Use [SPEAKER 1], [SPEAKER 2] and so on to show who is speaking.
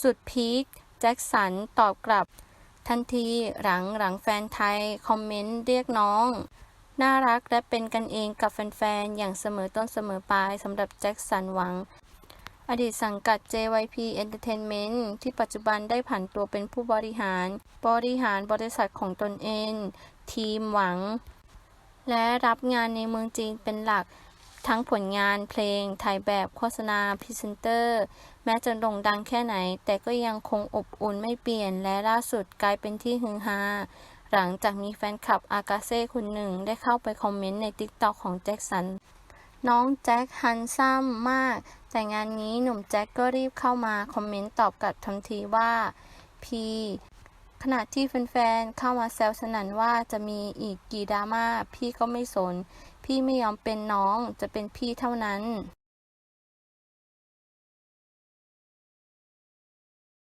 [SPEAKER 1] สุดพีคแจ็คสันตอบกลับ ทันทีหลังหลังแฟนไทย คอมเมนต์เรียกน้อง น่ารักและเป็นกันเองกับแฟนๆ อย่างเสมอต้นเสมอปลายสำหรับแจ็คสันหวัง อดีตสังกัด JYP Entertainment ที่ปัจจุบันได้ผันตัวเป็นผู้บริหาร บริหารบริษัทของตนเอง ทีมหวัง และรับงานในเมืองจีนเป็นหลัก ทั้งผลงานเพลง ถ่ายแบบโฆษณาพรีเซนเตอร์ แม้จะโด่งดังแค่ไหน แต่ก็ยังคงอบอุ่นไม่เปลี่ยน และล่าสุดกลายเป็นที่ฮือฮาหลังจากมีแฟนคลับอากาเซ่คนหนึ่งได้เข้าไปคอมเมนต์ใน TikTok ของแจ็คสัน น้องแจ็คฮันซัมมาก แต่งานนี้หนุ่มแจ็คก็รีบเข้ามาคอมเมนต์ตอบกลับทันทีว่า พี ขณะที่แฟนๆเข้ามาแซวสนั่นว่าจะมีอีกกี่ดราม่าพี่ก็ไม่สน พี่ไม่ยอมเป็นน้องจะเป็นพี่เท่านั้น